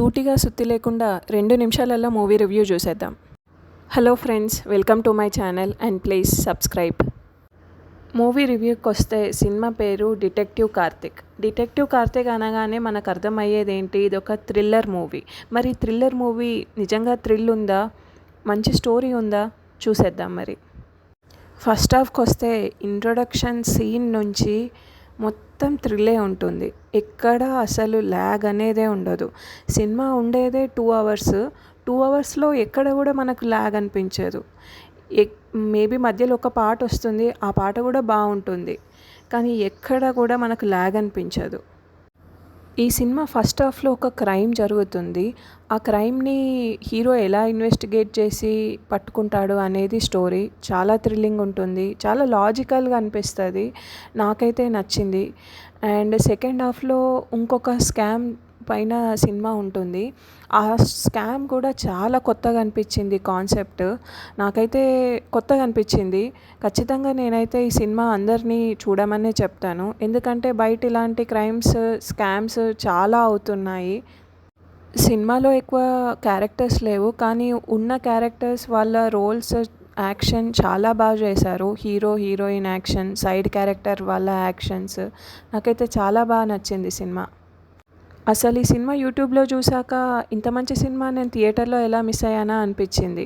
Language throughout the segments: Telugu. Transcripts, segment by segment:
సూటిగా సుత్తి లేకుండా రెండు నిమిషాలలో మూవీ రివ్యూ చూసేద్దాం. Hello friends welcome to my channel and please subscribe. Movie రివ్యూకి వస్తే సినిమా పేరు డిటెక్టివ్ కార్తిక్. డిటెక్టివ్ కార్తిక్ అనగానే మనకు అర్థమయ్యేది ఏంటి? ఇది ఒక థ్రిల్లర్ మూవీ. మరి థ్రిల్లర్ మూవీ నిజంగా థ్రిల్ ఉందా? మంచి స్టోరీ ఉందా? చూసేద్దాం మరి. ఫస్ట్ హాఫ్కి వస్తే ఇంట్రొడక్షన్ సీన్ నుంచి మొత్తం మొత్తం థ్రిల్లే ఉంటుంది. ఎక్కడ అసలు ల్యాగ్ అనేదే ఉండదు. సినిమా ఉండేదే టూ అవర్స్. టూ అవర్స్లో ఎక్కడ కూడా మనకు ల్యాగ్ అనిపించదు. ఎక్ మేబీ మధ్యలో ఒక పాట వస్తుంది. ఆ పాట కూడా బాగుంటుంది. కానీ ఎక్కడ కూడా మనకు ల్యాగ్ అనిపించదు. ఈ సినిమా ఫస్ట్ హాఫ్లో ఒక క్రైమ్ జరుగుతుంది. ఆ క్రైమ్ని హీరో ఎలా ఇన్వెస్టిగేట్ చేసి పట్టుకుంటాడు అనేది స్టోరీ చాలా థ్రిల్లింగ్ ఉంటుంది. చాలా లాజికల్గా అనిపిస్తుంది. నాకైతే నచ్చింది. అండ్ సెకండ్ హాఫ్లో ఇంకొక స్కామ్ పైన సినిమా ఉంటుంది. ఆ స్కామ్ కూడా చాలా కొత్తగా అనిపించింది కాన్సెప్ట్. నాకైతే కొత్తగా అనిపించింది. ఖచ్చితంగా నేనైతే ఈ సినిమా అందరినీ చూడమనే చెప్తాను. ఎందుకంటే బయట ఇలాంటి క్రైమ్స్ స్కామ్స్ చాలా అవుతున్నాయి. సినిమాలో ఎక్కువ క్యారెక్టర్స్ లేవు. కానీ ఉన్న క్యారెక్టర్స్ వాళ్ళ రోల్స్ యాక్షన్ చాలా బాగా చేశారు. Hero heroine action side character వాళ్ళ యాక్షన్స్. నాకైతే చాలా బాగా నచ్చింది సినిమా. అసలు ఈ సినిమా యూట్యూబ్లో చూసాక ఇంత మంచి సినిమా నేను థియేటర్లో ఎలా మిస్ అయ్యానా అనిపించింది.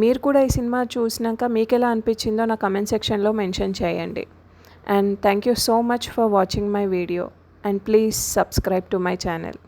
మీరు కూడా ఈ సినిమా చూసినాక మీకు ఎలా అనిపించిందో నా కమెంట్ సెక్షన్లో మెన్షన్ చేయండి. And thank you so much for watching my video and please subscribe to my channel